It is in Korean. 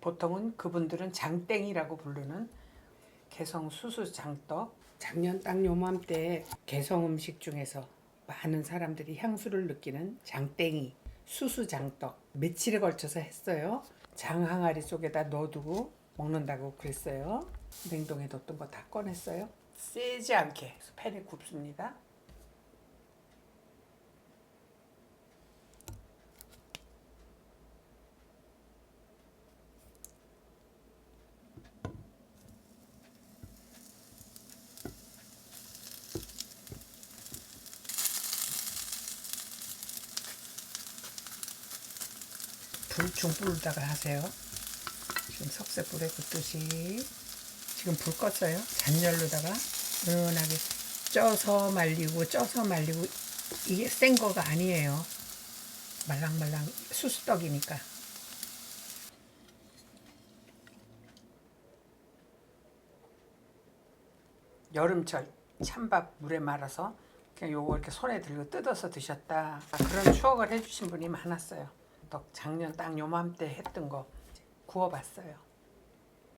보통은 그분들은 장땡이라고 부르는 개성 수수 장떡. 작년 딱 요맘때 개성 음식 중에서 많은 사람들이 향수를 느끼는 장땡이 수수 장떡 며칠에 걸쳐서 했어요. 장 항아리 속에다 넣어두고 먹는다고 그랬어요. 냉동에 뒀던 거 다 꺼냈어요. 세지 않게 팬에 굽습니다. 불 중불로다가 하세요. 지금 석쇠불에 굽듯이 지금 불 껐어요. 잔열로다가 은은하게 쪄서 말리고 쪄서 말리고 이게 센 거가 아니에요. 말랑말랑 수수떡이니까. 여름철 찬밥 물에 말아서 그냥 요거 이렇게 손에 들고 뜯어서 드셨다. 아, 그런 추억을 해주신 분이 많았어요. 떡 작년 딱 요맘때 했던 거 구워봤어요.